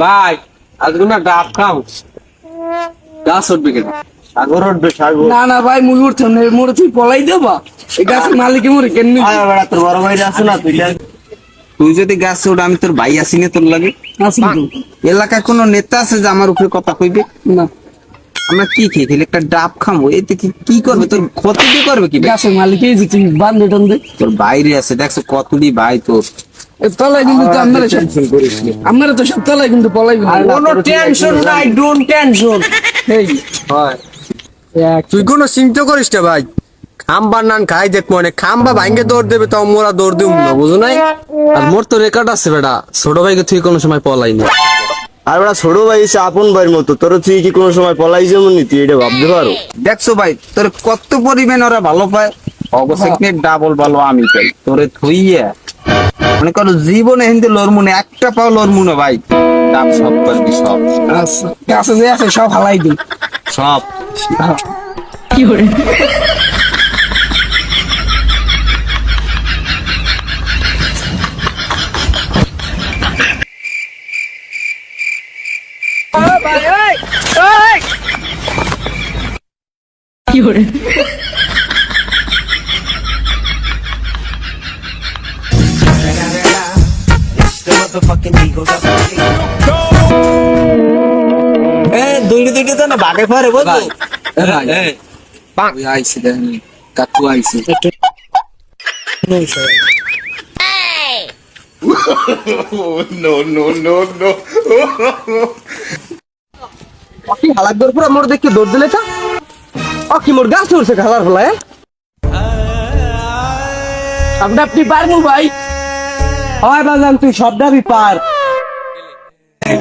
ভাই আজকে না ডাব খাও। গাছ উঠবে কেন? সাগর উঠবে সাগর। না না ভাই মুই না মোরে তুই পলাই দেবা এই গাছের মালিক মোরে কেন আয় বেড়া তোর বড় ভাইরা আছে না তুই তুই যদি গাছ ওঠ আমি তোর ভাই আসি না তোর লাগে। এলাকায় কোনো নেতা আছে যে আমার উপরে কথা কইবে? না। আমরা কি খেয়ে খেলে একটা ডাব খামো? এতে কি কি করবে? তোর ক্ষতি কি করবে কি? গাছের মালিক এই যে তুই বান্ধে টান্ধে তোর বাইরে আছে দেখছ কতটি ভাই তোর। তলায় কিন্তু তো আমরা সব আমরা তো সব তলায় কিন্তু পলাই কোনো টেনশন নাই ডোন্ট টেনশন এই। তুই কোনো চিন্তা করিস না ভাই। খাম্বার নান খাই দেখ মনে খাম্বা ভাঙ্গে দৌড় দেবে তাও মোরা দৌড় দিব না বুঝো নাই? আর মোর তো রেকর্ড আছে বেটা ছোট ভাইকে তুই কোনো সময় পলাই না। আর ওরা ছোট ভাই এসে আপন ভাইয়ের মতো তোর তুই কি কোনো সময় পলাই যেমন তুই এটা ভাবতে পারো। দেখছ ভাই তোর কত পরিমাণ ওরা ভালো পায়? অবশ্যই। ডাবল ভালো আমি পাই? তোরে থইয়া মনে করো জীবনে হিন্দু লড়মুনে একটা পাও লড়মুনে ভাই। ডাব সব পারবি সব। গাছে যে আছে সব হালাই দিই সব। কি করে? কি করে? এ দুইটি দুইটি তো না আইসি দেখেন কাকু আইসি হালাক দৌড় পুরো মোর দেখে দৌড় দিলে তা। ও কি মোর গাছ ধরছে খালার ফলায়। আপনি আপনি পারব ভাই। হয় বাজান তুই সব ডাবি পার।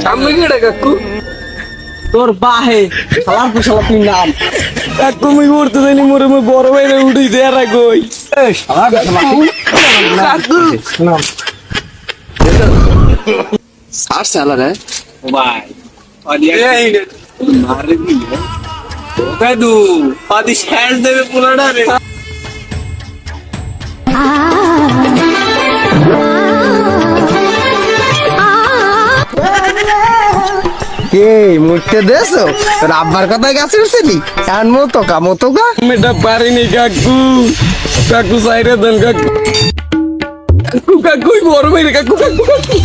সামনে কি কাকু? তোর বাহে তুই নাম। কাকু মুই উঠতে জানি মোরে মুই বড় ভাইরে উঠি আর কই কাকু। সার সালা রে। ভাই মারে দিলে দাদু আদি শ্যাল দেবে পুরাটা রে। কে মুখতে দেছো? তোর আব্বার কথায় গাছ উঠছিলি? আনমো মতো কা, মতো গা মেটা পারিনি কাকু। কাকু সাইরে দেন, কাকু। কাকু কাকুই বড় মেয়ে কাকু কাকু কাকু।